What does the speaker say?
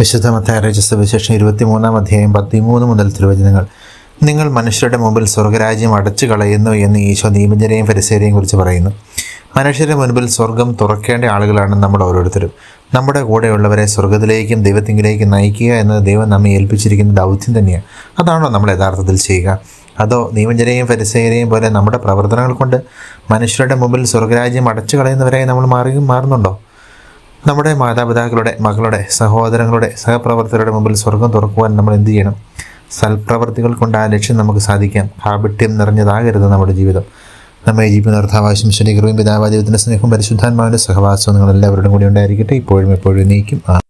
വിശുദ്ധ മത്തായ സുവിശേഷം ഇരുപത്തിമൂന്നാം അധ്യായം പത്തിമൂന്ന് മുതൽ തിരുവചനങ്ങൾ. നിങ്ങൾ മനുഷ്യരുടെ മുമ്പിൽ സ്വർഗരാജ്യം അടച്ചു കളയുന്നു എന്ന് ഈശോ നിയമജനെയും പരിസരയും കുറിച്ച് പറയുന്നു. മനുഷ്യരുടെ മുൻപിൽ സ്വർഗം തുറക്കേണ്ട ആളുകളാണ് നമ്മൾ ഓരോരുത്തരും. നമ്മുടെ കൂടെയുള്ളവരെ സ്വർഗത്തിലേക്കും ദൈവത്തിങ്കിലേക്കും നയിക്കുക എന്നത് ദൈവം നമ്മെ ഏൽപ്പിച്ചിരിക്കുന്ന ദൗത്യം തന്നെയാണ്. അതാണോ നമ്മൾ യഥാർത്ഥത്തിൽ ചെയ്യുക? അതോ നിയമജനെയും പരിസേനയും പോലെ നമ്മുടെ പ്രവർത്തനങ്ങൾ കൊണ്ട് മനുഷ്യരുടെ മുമ്പിൽ സ്വർഗരാജ്യം അടച്ചു കളയുന്നവരായി നമ്മൾ മാറി മാറുന്നുണ്ടോ? നമ്മുടെ മാതാപിതാക്കളുടെ മകളുടെ സഹോദരങ്ങളുടെ സഹപ്രവർത്തകരുടെ മുമ്പിൽ സ്വർഗം തുറക്കുവാൻ നമ്മൾ എന്ത് ചെയ്യണം? സൽപ്രവർത്തികൾ കൊണ്ട് ആ ലക്ഷ്യം നമുക്ക് സാധിക്കാം. കാപട്യം നിറഞ്ഞതാകരുത് നമ്മുടെ ജീവിതം. നമ്മെ ജീവിക്കുന്ന അർത്ഥാവാശം ശരീരവും പിതാവാ ദൈവത്തിന്റെ സ്നേഹവും പരിശുദ്ധാത്മാവിന്റെ സഹവാസവും നിങ്ങൾ എല്ലാവരുടെയും കൂടി ഉണ്ടായിരിക്കട്ടെ. ഇപ്പോഴും എപ്പോഴും നീക്കും.